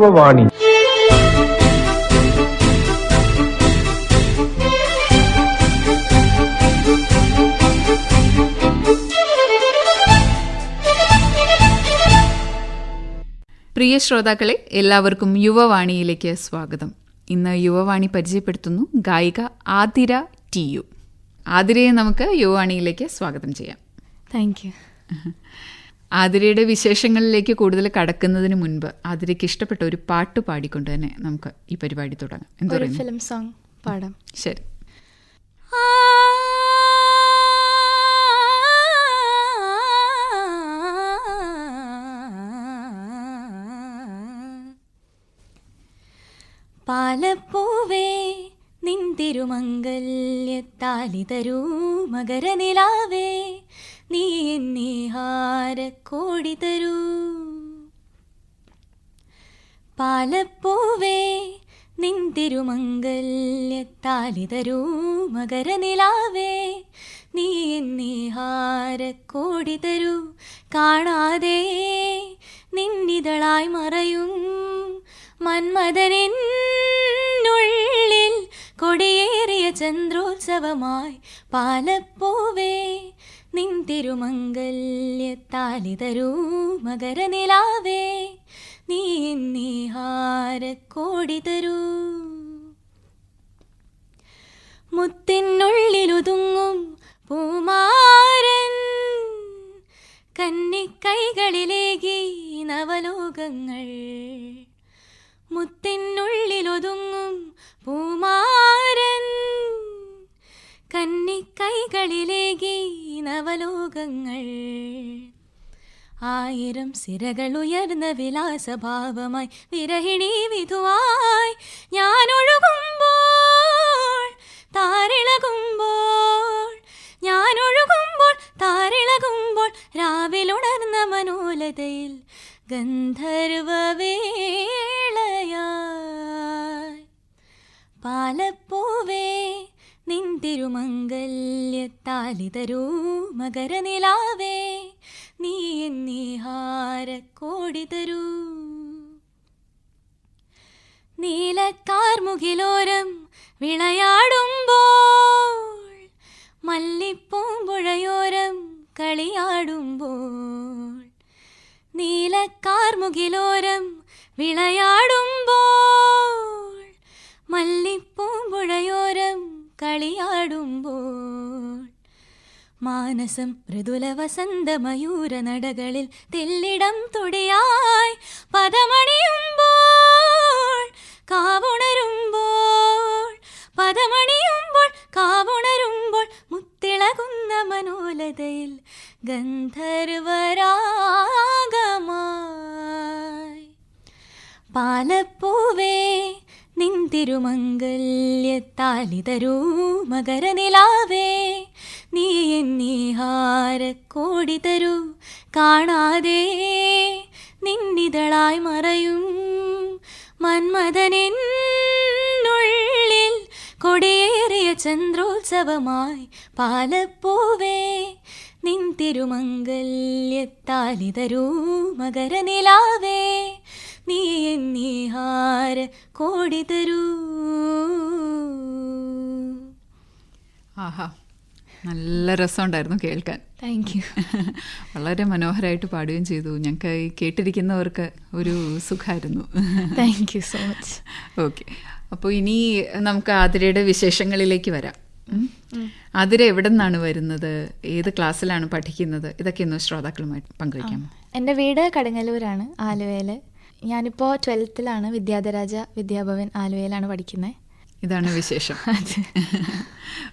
യുവവാണി പ്രിയ ശ്രോതാക്കളെ എല്ലാവർക്കും യുവവാണിയിലേക്ക് സ്വാഗതം. ഇന്ന് യുവവാണി പരിചയപ്പെടുത്തുന്നു ഗായിക ആതിര ടി യു. ആതിരയെ നമുക്ക് യുവവാണിയിലേക്ക് സ്വാഗതം ചെയ്യാം. താങ്ക് യു ആതിരയുടെ വിശേഷങ്ങളിലേക്ക് കൂടുതൽ കടക്കുന്നതിന് മുൻപ് ആതിരയ്ക്ക് ഇഷ്ടപ്പെട്ട ഒരു പാട്ട് പാടിക്കൊണ്ട് തന്നെ നമുക്ക് ഈ പരിപാടി തുടങ്ങാം. എന്താ ഒരു ഫിലിം സോങ് പാടാം. ശരി. പാലപ്പൂവേ നിൻ തിരുമംഗല്യത്താലി തരൂ മകരനിലാവേ നീ എന്നീ ഹാരക്കോടി തരൂ. പാലപ്പൂവേ നിൻ തിരുമംഗല്യത്താലി തരൂ മകരനിലാവേ നീ എന്നീ ഹാരക്കോടി തരൂ. കാണാതെ നിന്നിതളായി മറയും മന്മഥനുള്ളിൽ കൊടിയേറിയ ചന്ദ്രോത്സവമായി പാലപ്പൂവേ നിൻ തിരുമംഗല്യത്താലിതരൂ മകരനിലാവേ നീ എന്നീ കോടി തരൂ. മുത്തിനുള്ളിലൊതുങ്ങും പൂമാരൻ കന്നിക്കൈകളിലേകി നവലോകങ്ങൾ ആയിരം സിരകൾ ഉയർന്ന വിലാസഭാവമായി വിരഹിണി വിധുവായി ഞാൻ ഒഴുകുമ്പോൾ താരിളകുമ്പോൾ ഞാൻ ഒഴുകുമ്പോൾ താരിളകുമ്പോൾ രാവിലുണർന്ന മനോലതയിൽ ഗന്ധർവവേളയായി പാലപ്പൂവേ നിൻ താലി തരൂ മകരനിലാവേ നീ എന്നീ കോടി തരൂ നീലക്കാർമുകിലോരം വിളയാടുമ്പോൾ മല്ലിപ്പൂമ്പുഴയോരം കളിയാടുമ്പോൾ നീലക്കാർമുകിലോരം വിളയാടുമ്പോൾ മല്ലിപ്പൂമ്പുഴയോരം കളിയാടുമ്പോൾ. മാനസം മൃദുല വസന്ത മയൂര നടകളിൽ തെല്ലിടം തുടിയായി. പദമണിയുമ്പോൾ തിരുമംഗല്യത്താലി തരൂ മകരനിലാവേ. നീ എന്നീ കോടി തരൂ. കാണാതെ നിന്നിതളായി മറയും. മന്മഥനുള്ളിൽ കൊടിയേറിയ ചന്ദ്രോത്സവമായി പാലപ്പൂവേ. നിൻ തിരുമംഗല്യത്താലി തരൂ മകരനിലാവേ. നീ എന്നീ ഹാര കോടി തരൂ. ആഹാ. നല്ല രസമുണ്ടായിരുന്നു കേൾക്കാൻ. താങ്ക് യു വളരെ മനോഹരമായിട്ട് പാടുകയും ചെയ്തു. ഞങ്ങൾക്ക് ഈ കേട്ടിരിക്കുന്നവർക്ക് ഒരു സുഖമായിരുന്നു thank you so much okay അപ്പോൾ ഇനി നമുക്ക് ആതിരയുടെ വിശേഷങ്ങളിലേക്ക് വരാം. ആതിര എവിടെ നിന്നാണ് വരുന്നത്? ഏത് ക്ലാസ്സിലാണ് പഠിക്കുന്നത്? ഇതൊക്കെ ഒന്ന് ശ്രോതാക്കളുമായിട്ട് പങ്കുവയ്ക്കാമോ? എന്റെ വീട് കടുങ്ങല്ലൂരാണ് ആലുവയിൽ ഞാനിപ്പോൾ ട്വൽത്തിലാണ് വിദ്യാധരാജ വിദ്യാഭവൻ ആലുവയിലാണ് പഠിക്കുന്നത് ഇതാണ് വിശേഷം.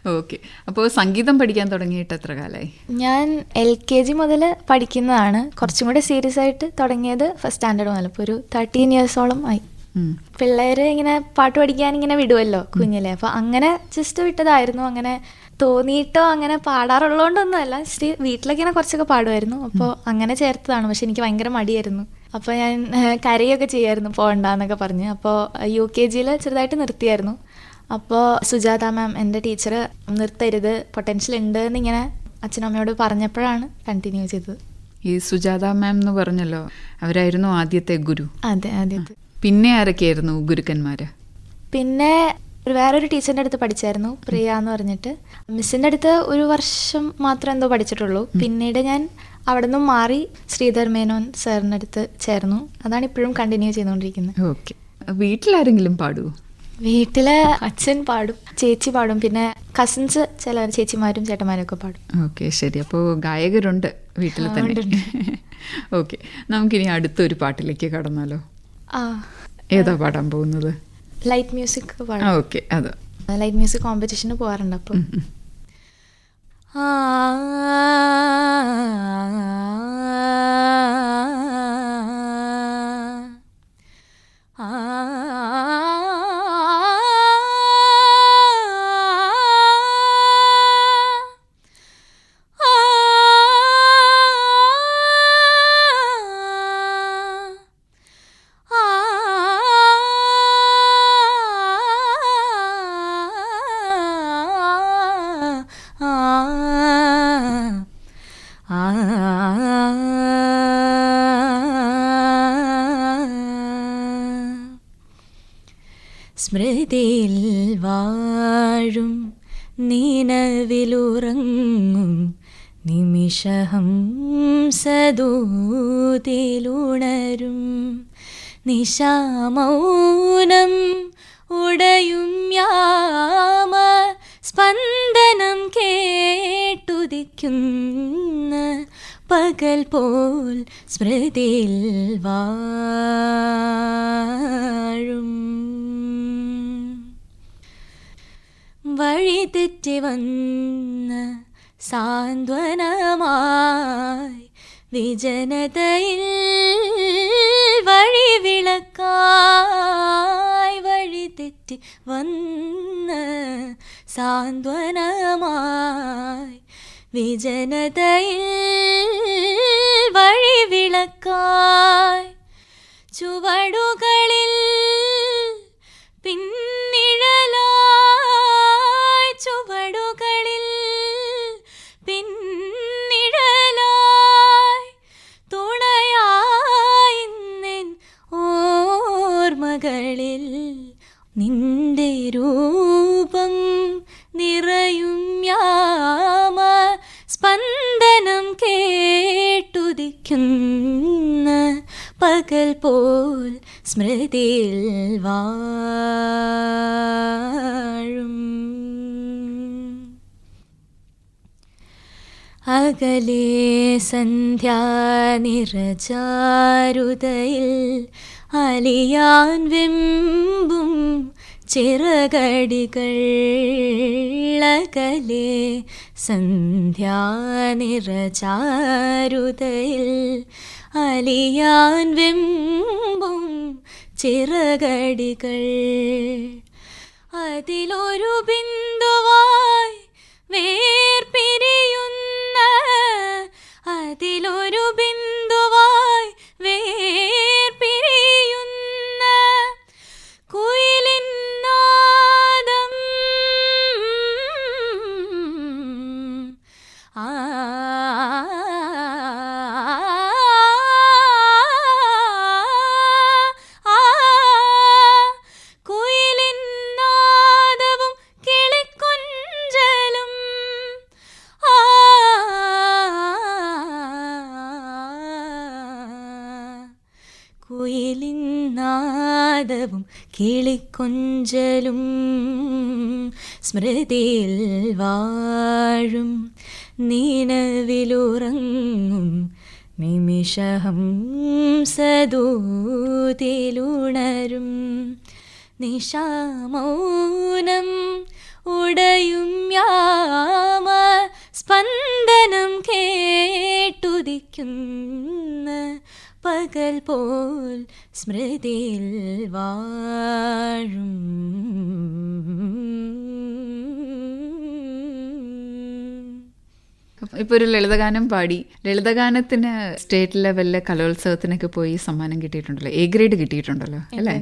ഓക്കെ അപ്പോൾ സംഗീതം പഠിക്കാൻ തുടങ്ങിയിട്ട് എത്ര കാലമായി ഞാൻ എൽ കെ ജി മുതൽ പഠിക്കുന്നതാണ്. കുറച്ചും കൂടെ സീരിയസ് ആയിട്ട് തുടങ്ങിയത് ഫസ്റ്റ് സ്റ്റാൻഡേർഡ് മുതൽ. ഇപ്പോൾ ഒരു തേർട്ടീൻ ഇയേഴ്സോളം ആയി. പിള്ളേർ പിള്ളേര് ഇങ്ങനെ പാട്ട് പഠിക്കാൻ ഇങ്ങനെ വിടുമല്ലോ കുഞ്ഞിലെ. അപ്പോൾ അങ്ങനെ ജസ്റ്റ് വിട്ടതായിരുന്നു. അങ്ങനെ തോന്നിയിട്ടോ അങ്ങനെ പാടാറുള്ളതുകൊണ്ടൊന്നും അല്ല. ജസ്റ്റ് വീട്ടിലൊക്കെ ഇങ്ങനെ കുറച്ചൊക്കെ പാടുമായിരുന്നു. അപ്പോൾ അങ്ങനെ ചേർത്തതാണ്. പക്ഷെ എനിക്ക് ഭയങ്കര മടിയായിരുന്നു. അപ്പോൾ ഞാൻ കരയൊക്കെ ചെയ്യായിരുന്നു. പോകണ്ടെന്നൊക്കെ പറഞ്ഞ്. അപ്പോൾ യു കെ ജിയിൽ ചെറുതായിട്ട് നിർത്തിയായിരുന്നു. അപ്പോൾ സുജാത മാം എന്റെ ടീച്ചർ നിർത്തരുത് പൊട്ടൻഷ്യൽ ഉണ്ട് എന്നിങ്ങനെ അച്ഛനമ്മയോട് പറഞ്ഞപ്പോഴാണ് കണ്ടിന്യൂ ചെയ്തത്. ഈ സുജാത മാം എന്ന് പറഞ്ഞല്ലോ അവരായിരുന്നു ആദ്യത്തെ ഗുരു. അതെ ആദ്യത്തെ. പിന്നെ ആരൊക്കെയായിരുന്നു ഗുരുക്കന്മാര്? പിന്നെ വേറൊരു ടീച്ചറിന്റെ അടുത്ത് പഠിച്ചായിരുന്നു പ്രിയ എന്ന് പറഞ്ഞിട്ട്. മിസ്സിന്റെ അടുത്ത് ഒരു വർഷം മാത്രം എന്തോ പഠിച്ചിട്ടുള്ളൂ. പിന്നീട് ഞാൻ അവിടെ നിന്നും മാറി ശ്രീധർ മേനോൻ സാറിന്റെ അടുത്ത് ചേർന്നു. അതാണ് ഇപ്പോഴും കണ്ടിന്യൂ ചെയ്തുകൊണ്ടിരിക്കുന്നത്. ഓക്കെ. വീട്ടിലാരെങ്കിലും പാടുവോ? വീട്ടിൽ അച്ഛൻ പാടും ചേച്ചി പാടും പിന്നെ കസിൻസ് ചില ചേച്ചിമാരും ചേട്ടന്മാരും ഒക്കെ പാടും. ഓക്കെ ശരി. അപ്പോൾ ഗായകരുണ്ട് വീട്ടിൽ ആ, തന്നെ. ഓക്കെ. നമുക്കിനി അടുത്തൊരു പാട്ടിലേക്ക് കടന്നാലോ? ആ. ഏതാ പാടാൻ പോകുന്നത്? ലൈറ്റ് മ്യൂസിക് ആ പാടും ഓക്കെ അത്. ലൈറ്റ് മ്യൂസിക് കോമ്പറ്റീഷന് പോകാറുണ്ട് അപ്പം. ഉം, സ്മൃതിയിൽ വാഴും നീനവിലുറങ്ങും നിമിഷഹം സദൂതിലുണരും. നിശാമൗനം ഉടയും യാമ സ്പന്ദനം കേട്ടുദിക്കുന്ന പകൽ പോൽ സ്മൃതിയിൽ വാഴും. വഴി തെറ്റി വന്ന സാന്ത്വനമായി വിജനതയിൽ വഴി വിളക്കായി വഴി തെറ്റി വന്ന സാന്ത്വനമായി വിജനതയിൽ വഴി വിളക്കായി ചുവടുകളിൽ പിന്നിഴലായി ചുവടുകളിൽ പിന്നിഴലായി തുണയായി നിൻ ഓർമ്മകളിൽ നിന്റെ സ്മൃതിയിൽ വാഴും. അകലെ സന്ധ്യാനിരചാരുതയിൽ അലിയാൻ വെമ്പും ചിറകടികൾ അകലെ സന്ധ്യാനിരചാരുതയിൽ അലിയാൻ വെമ്പും ചിറകടികൾ. അതിലൊരു ബിന്ദുവായി വേർപിരിയുന്ന അതിലൊരു ബിന്ദുവായി നാദവും കിളിക്കൊഞ്ചലും സ്മൃതിയിൽ വാഴും. നീനവിലുറങ്ങും നിമിഷഹം സദൂതിലുണരും. നിശാമൗനം ഉടയും യാമ സ്പന്ദനം കേട്ടുദിക്കുന്ന പകൽ പോൽ സ്മൃതിയിൽ വാഴും. ഇപ്പൊ ഒരു ലളിതഗാനം പാടി. ലളിതഗാനത്തിന് സ്റ്റേറ്റ് ലെവലിലെ കലോത്സവത്തിനൊക്കെ പോയി സമ്മാനം കിട്ടിയിട്ടുണ്ടല്ലോ. എ ഗ്രേഡ് കിട്ടിയിട്ടുണ്ടല്ലോ അല്ലേ?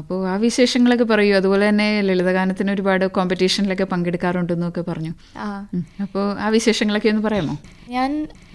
അപ്പോൾ ആ വിശേഷങ്ങളൊക്കെ പറയൂ. അതുപോലെ തന്നെ ലളിതഗാനത്തിന് ഒരുപാട് കോമ്പറ്റീഷനിലൊക്കെ പങ്കെടുക്കാറുണ്ടെന്നൊക്കെ പറഞ്ഞു. അപ്പോൾ ആ വിശേഷങ്ങളൊക്കെ ഒന്ന് പറയാമോ? ഞാൻ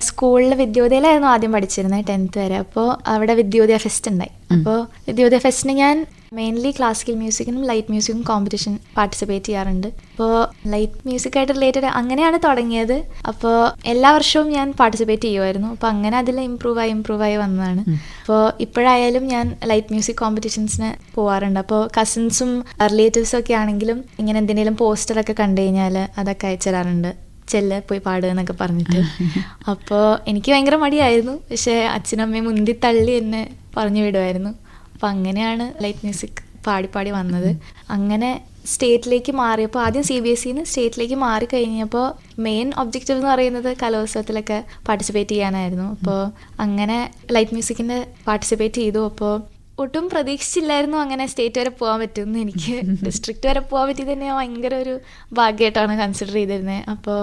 സ്കൂളിലെ വിദ്യോദയയിലായിരുന്നു ആദ്യം പഠിച്ചിരുന്നത് ടെൻത്ത് വരെ. അപ്പോൾ അവിടെ വിദ്യോദയ ഫെസ്റ്റ് ഉണ്ടായി. അപ്പോൾ വിദ്യോദയ ഫെസ്റ്റിന് ഞാൻ മെയിൻലി ക്ലാസിക്കൽ മ്യൂസിക്കിനും ലൈറ്റ് മ്യൂസിക്കും കോമ്പറ്റീഷൻ പാർട്ടിസിപ്പേറ്റ് ചെയ്യാറുണ്ട്. അപ്പോൾ ലൈറ്റ് മ്യൂസിക്കായിട്ട് റിലേറ്റഡ് അങ്ങനെയാണ് തുടങ്ങിയത്. അപ്പോൾ എല്ലാ വർഷവും ഞാൻ പാർട്ടിസിപ്പേറ്റ് ചെയ്യുമായിരുന്നു അപ്പോൾ അങ്ങനെ അതിൽ ഇമ്പ്രൂവ് ആയി ഇമ്പ്രൂവ് ആയി വന്നതാണ്. അപ്പോൾ ഇപ്പോഴായാലും ഞാൻ ലൈറ്റ് മ്യൂസിക് കോമ്പറ്റീഷൻസിന് പോവാറുണ്ട്. അപ്പോൾ കസിൻസും റിലേറ്റീവ്സും ഒക്കെ ആണെങ്കിലും ഇങ്ങനെ എന്തെങ്കിലും പോസ്റ്ററൊക്കെ കണ്ടു കഴിഞ്ഞാൽ അതൊക്കെ അയച്ചു തരാറുണ്ട്. ചെല്ല് പോയി പാടുക എന്നൊക്കെ പറഞ്ഞിട്ട്. അപ്പോൾ എനിക്ക് ഭയങ്കര മടിയായിരുന്നു. പക്ഷേ അച്ഛനമ്മയും മുന്തി തള്ളി എന്നെ പറഞ്ഞു വിടുമായിരുന്നു അപ്പോൾ അങ്ങനെയാണ് ലൈറ്റ് മ്യൂസിക് പാടി പാടി വന്നത്. അങ്ങനെ സ്റ്റേറ്റിലേക്ക് മാറിയപ്പോൾ ആദ്യം സി ബി എസ് സിന്ന് സ്റ്റേറ്റിലേക്ക് മാറി കഴിഞ്ഞപ്പോൾ മെയിൻ ഒബ്ജക്റ്റീവ് എന്ന് പറയുന്നത് കലോത്സവത്തിലൊക്കെ പാർട്ടിസിപ്പേറ്റ് ചെയ്യാനായിരുന്നു. അപ്പോൾ അങ്ങനെ ലൈറ്റ് മ്യൂസിക്കിന്റെ പാർട്ടിസിപ്പേറ്റ് ചെയ്തു. അപ്പോൾ ഒട്ടും പ്രതീക്ഷിച്ചില്ലായിരുന്നു അങ്ങനെ സ്റ്റേറ്റ് വരെ പോകാൻ പറ്റുമെന്ന് എനിക്ക്. ഡിസ്ട്രിക്റ്റ് വരെ പോകാൻ പറ്റി തന്നെ ഞാൻ ഭയങ്കര ഒരു ഭാഗ്യമായിട്ടാണ് കൺസിഡർ ചെയ്തിരുന്നത് അപ്പോൾ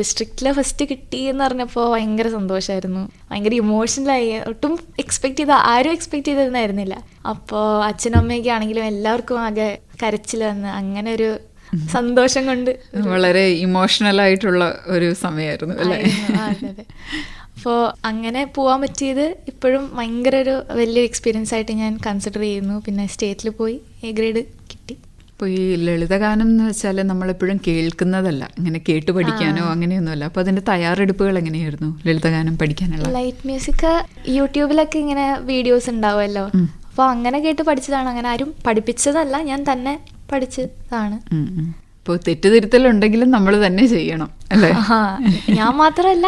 ഡിസ്ട്രിക്റ്റിലെ ഫസ്റ്റ് കിട്ടി എന്ന് പറഞ്ഞപ്പോൾ ഭയങ്കര സന്തോഷമായിരുന്നു ഭയങ്കര ഇമോഷണലായി ഒട്ടും എക്സ്പെക്ട് ചെയ്ത ആരും എക്സ്പെക്ട് ചെയ്തിരുന്നായിരുന്നില്ല. അപ്പോൾ അച്ഛനും അമ്മയൊക്കെ ആണെങ്കിലും എല്ലാവർക്കും ആകെ കരച്ചിൽ വന്ന് അങ്ങനെ ഒരു സന്തോഷം കൊണ്ട് വളരെ ഇമോഷണൽ ആയിട്ടുള്ള ഒരു സമയമായിരുന്നു അല്ലേ? അപ്പോൾ അങ്ങനെ പോകാൻ പറ്റിയത് ഇപ്പോഴും ഭയങ്കര ഒരു വലിയ എക്സ്പീരിയൻസ് ആയിട്ട് ഞാൻ കൺസിഡർ ചെയ്യുന്നു. പിന്നെ സ്റ്റേറ്റിൽ പോയി എ ഗ്രേഡ് കിട്ടി. അപ്പോൾ ഈ ലളിതഗാനം എന്ന് വെച്ചാൽ നമ്മളെപ്പോഴും കേൾക്കുന്നതല്ല. ഇങ്ങനെ കേട്ട് പഠിക്കാനോ അങ്ങനെയൊന്നുമല്ല. അപ്പോൾ അതിന്റെ തയ്യാറെടുപ്പുകൾ എങ്ങനെയായിരുന്നു? ലളിതഗാനം പഠിക്കാനുള്ള? ലൈറ്റ് മ്യൂസിക് യൂട്യൂബിലൊക്കെ ഇങ്ങനെ വീഡിയോസ് ഉണ്ടാവുമല്ലോ. അപ്പോൾ അങ്ങനെ കേട്ട് പഠിച്ചതാണ്. അങ്ങനെ ആരും പഠിപ്പിച്ചതല്ല. ഞാൻ തന്നെ പഠിച്ചതാണ്. ഇപ്പോൾ തെറ്റുതിരുത്തലുണ്ടെങ്കിലും നമ്മൾ തന്നെ ചെയ്യണം അല്ലേ? ഞാൻ മാത്രമല്ല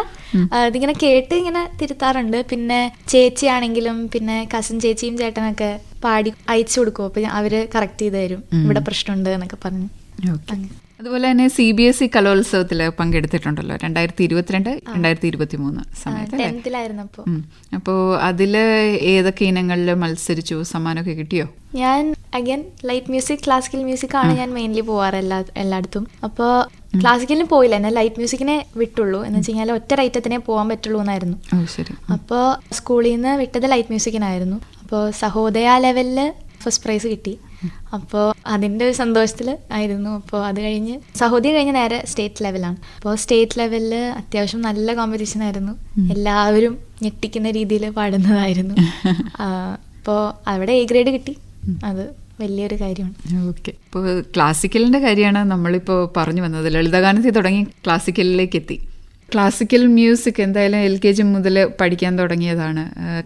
ഇതിങ്ങനെ കേട്ട് ഇങ്ങനെ തിരുത്താറുണ്ട്. പിന്നെ ചേച്ചിയാണെങ്കിലും പിന്നെ കസിൻ ചേച്ചിയും ചേട്ടനൊക്കെ പാടി അയച്ചു കൊടുക്കും. അപ്പൊ അവർ കറക്റ്റ് ചെയ്ത് തരും. ഇവിടെ പ്രശ്നമുണ്ട് എന്നൊക്കെ പറഞ്ഞു. അതുപോലെ തന്നെ സി ബി എസ് ഇ കലോത്സവത്തിൽ പങ്കെടുത്തിട്ടുണ്ടല്ലോ. രണ്ടായിരത്തി ഇരുപത്തിരണ്ട് രണ്ടായിരത്തി ഇരുപത്തി മൂന്ന് സമയത്ത് അപ്പോൾ അതിൽ ഏതൊക്കെ ഇനങ്ങളിൽ മത്സരിച്ചു? സമ്മാനമൊക്കെ കിട്ടിയോ? ഞാൻ again light music classical music ആണ് ഞാൻ മെയിൻലി പോവാറ് എല്ലാ എല്ലായിടത്തും. അപ്പോൾ ക്ലാസിക്കലിന് പോയില്ല. എന്നെ ലൈറ്റ് മ്യൂസിക്കിനെ വിട്ടുള്ളൂ. എന്ന് വെച്ച് കഴിഞ്ഞാൽ ഒറ്റ റൈറ്റത്തിനെ പോകാൻ പറ്റുള്ളൂ എന്നായിരുന്നു. അപ്പോൾ സ്കൂളിൽ നിന്ന് വിട്ടത് ലൈറ്റ് മ്യൂസിക്കിനായിരുന്നു അപ്പോൾ സഹോദയ ലെവലിൽ ഫസ്റ്റ് പ്രൈസ് കിട്ടി. അപ്പോൾ അതിന്റെ ഒരു സന്തോഷത്തിൽ ആയിരുന്നു. അപ്പോൾ അത് കഴിഞ്ഞ് സഹോദരി കഴിഞ്ഞ് നേരെ സ്റ്റേറ്റ് ലെവലാണ്. അപ്പോൾ സ്റ്റേറ്റ് ലെവലിൽ അത്യാവശ്യം നല്ല കോമ്പറ്റീഷൻ ആയിരുന്നു. എല്ലാവരും ഞെട്ടിക്കുന്ന രീതിയിൽ പാടുന്നതായിരുന്നു. അപ്പോൾ അവിടെ എ ഗ്രേഡ് കിട്ടി. അത് വലിയൊരു കാര്യമാണ്. ഓക്കെ. ഇപ്പോൾ ക്ലാസിക്കലിന്റെ കാര്യമാണ് നമ്മളിപ്പോൾ പറഞ്ഞു വന്നത്. ലളിതഗാനത്തിൽ തുടങ്ങി ക്ലാസിക്കലിലേക്ക് എത്തി. ക്ലാസിക്കൽ മ്യൂസിക് എന്തായാലും എൽ കെ ജി മുതൽ പഠിക്കാൻ തുടങ്ങിയതാണ്.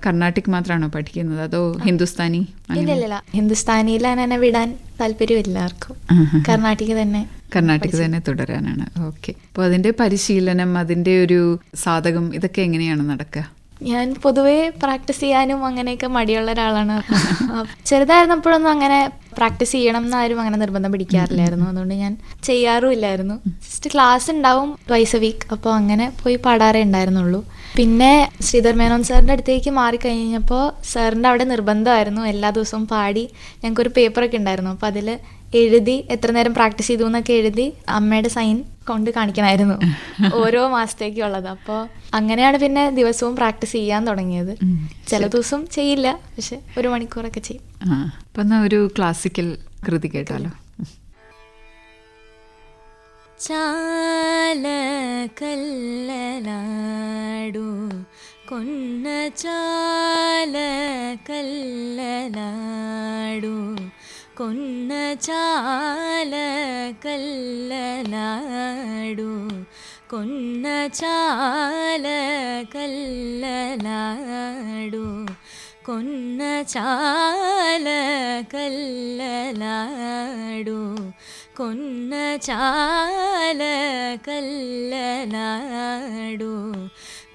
കർണാട്ടിക് മാത്രമാണോ പഠിക്കുന്നത്? അതോ ഹിന്ദുസ്ഥാനി? ഇല്ല ഹിന്ദുസ്ഥാനിയിലാണ് എന്നെ വിടാൻ താല്പര്യം എല്ലാവർക്കും. കർണാട്ടിക് തന്നെ കർണാട്ടിക് തന്നെ തുടരാനാണ്. ഓക്കെ. അപ്പോൾ അതിന്റെ പരിശീലനം അതിന്റെ ഒരു സാധകം ഇതൊക്കെ എങ്ങനെയാണ് നടക്കുക? ഞാൻ പൊതുവേ പ്രാക്ടീസ് ചെയ്യാനും അങ്ങനെയൊക്കെ മടിയുള്ള ഒരാളാണ്. ചെറുതായിരുന്നപ്പോഴൊന്നും അങ്ങനെ പ്രാക്ടീസ് ചെയ്യണം എന്നാരും അങ്ങനെ നിർബന്ധം പിടിക്കാറില്ലായിരുന്നു. അതുകൊണ്ട് ഞാൻ ചെയ്യാറുമില്ലായിരുന്നു. ജസ്റ്റ് ക്ലാസ് ഉണ്ടാവും ട്വൈസ് എ വീക്ക് അപ്പോൾ അങ്ങനെ പോയി പാടാറേ ഉണ്ടായിരുന്നുള്ളൂ. പിന്നെ ശ്രീധർ മേനോൻ സാറിന്റെ അടുത്തേക്ക് മാറിക്കഴിഞ്ഞപ്പോൾ സാറിന്റെ അവിടെ നിർബന്ധമായിരുന്നു. എല്ലാ ദിവസവും പാടി ഞങ്ങൾക്കൊരു പേപ്പറൊക്കെ ഉണ്ടായിരുന്നു. അപ്പോൾ അതിൽ എഴുതി എത്ര നേരം പ്രാക്ടീസ് ചെയ്തു എന്നൊക്കെ എഴുതി അമ്മയുടെ സൈൻ കൊണ്ട് കാണിക്കണമായിരുന്നു. ഓരോ മാസത്തേക്കും മാസത്തേക്കുള്ളത്. അപ്പോൾ അങ്ങനെയാണ് പിന്നെ ദിവസവും പ്രാക്ടീസ് ചെയ്യാൻ തുടങ്ങിയത്. ചില ദിവസം ചെയ്യില്ല. പക്ഷെ ഒരു മണിക്കൂറൊക്കെ ചെയ്യും. അപ്പം ഒരു ക്ലാസിക്കൽ കൃതി കേട്ടാലോ? ചാല കൊന്ന ചാല കല്ലലാടു കൊന്ന ചാല കല്ലലാടു കൊന്ന ചാല കല്ലലാടു കൊന്ന ചാല കല്ലലാടു കൊന്ന ചാല കല്ലലാടു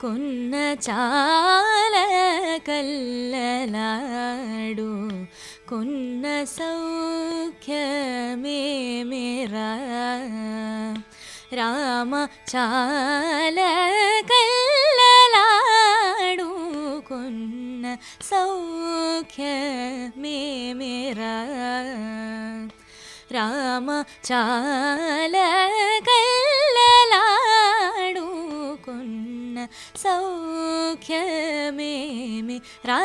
കൊന്ന ചാല കല്ലലാടു കൊന്ന സൗഖ്യമേ മേരാ രാമ ചാല കല്ലാടു കൊന്ന സൗഖ്യമേ മേരാ രാമ ചാല കല്ലലാടു സൗഖ്യമേമി ചാല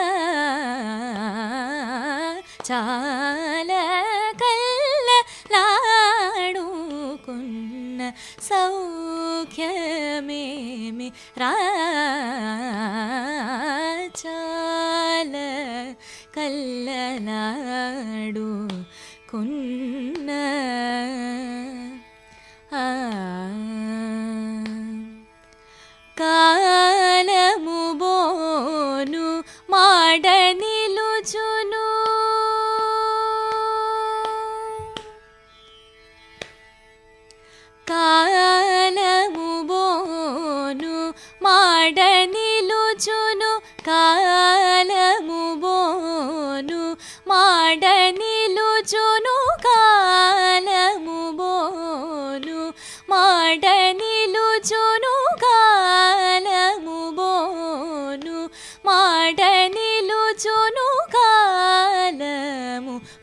ചാലകല്ലാടൂക്കുന്ന സൗഖ്യമേമി കല്ല കല്ലനാടു കൊന്ന ആ കാ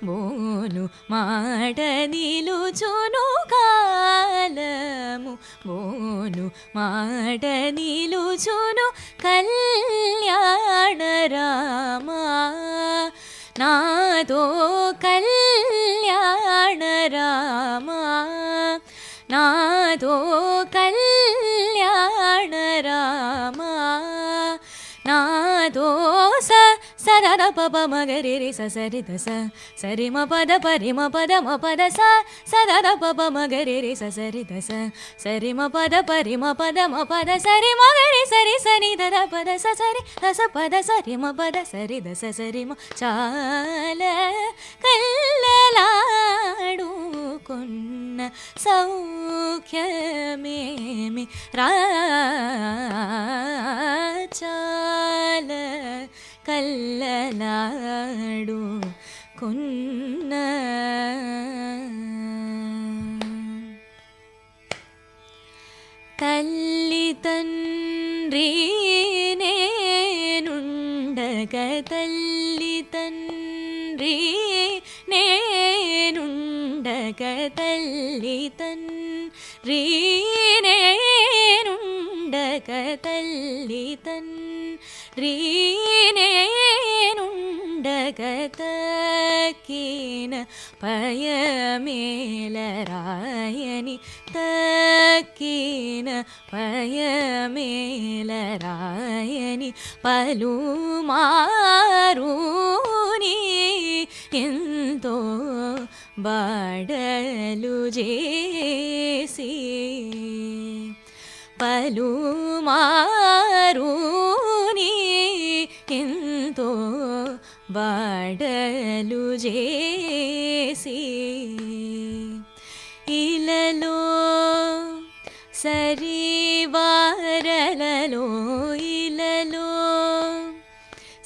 బోను మాట నిలుచును కాలము. బోను మాట నిలుచును కళ్యాణ రామ. నాతో కళ్యాణ రామా. పప మగరి రి సరి దస సరి మ పద పరి మ పద మ పద స సర పప మగరి రి సరి దస సరి మ పద పరి మ పద మ పద సరి మగరి సరి సరి ద పద స సరి దస పద సరి మ పద సరి దస సరి మ చాల కల్లలాడు కొన్న సౌఖ్యమేమి రా చాల కల్లలాడు కొన్న తల్లి తండ్రి నేనుండగ తల్లి తండ్రి నేనుండగ తల్లి తండ్రి నేనుండగ తల్లి తండ్రి റീനേനുണ്ടകീന പയമേലരായനി തക്കീന പയമേലരായനി പലുമാരൂനി എന്തോ ബാടലു ജേസി പലുമാരൂ వాడలు చేసి ఇలలో సరివారలలో ఇలలో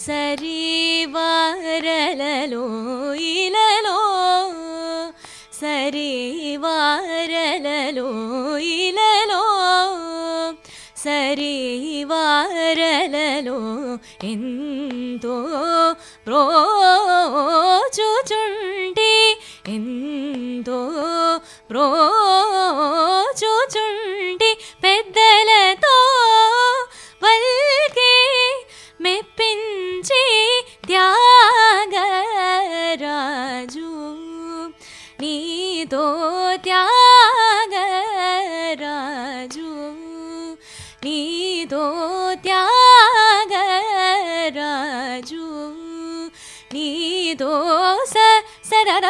సరివారలలో ఇలలో సరివారలలో ధరలలో ఎంతో ప్రోచుచుండి ఎంతో ప్రో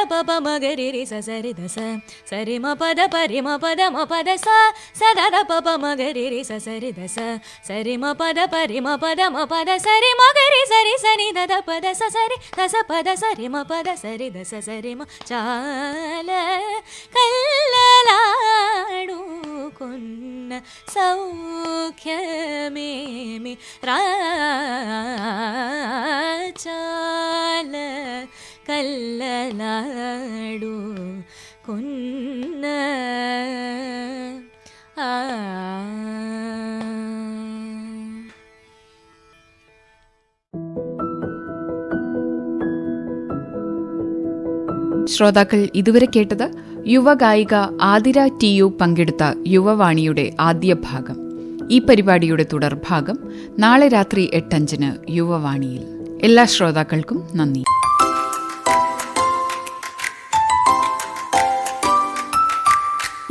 పప మగరి రి స సరి ద స సరి మ పద పరి మ పద మ పద స సరర పప మగరి రి స సరి ద స సరి మ పద పరి మ పద మ పద సరి మగరి సరి సని ద ద పద స సరి ద స పద సరి మ పద సరి ద స సరి మ చాల కల్లలాడు కొన్న సౌఖ్యమేమి రాచాల കല്ലനാടു കൊന്ന ശ്രോതാക്കൾ ഇതുവരെ കേട്ടത് യുവഗായിക ആതിര ടി യു പങ്കെടുത്ത യുവവാണിയുടെ ആദ്യ ഭാഗം. ഈ പരിപാടിയുടെ തുടർഭാഗം നാളെ രാത്രി എട്ടഞ്ചിന് യുവവാണിയിൽ. എല്ലാ ശ്രോതാക്കൾക്കും നന്ദി.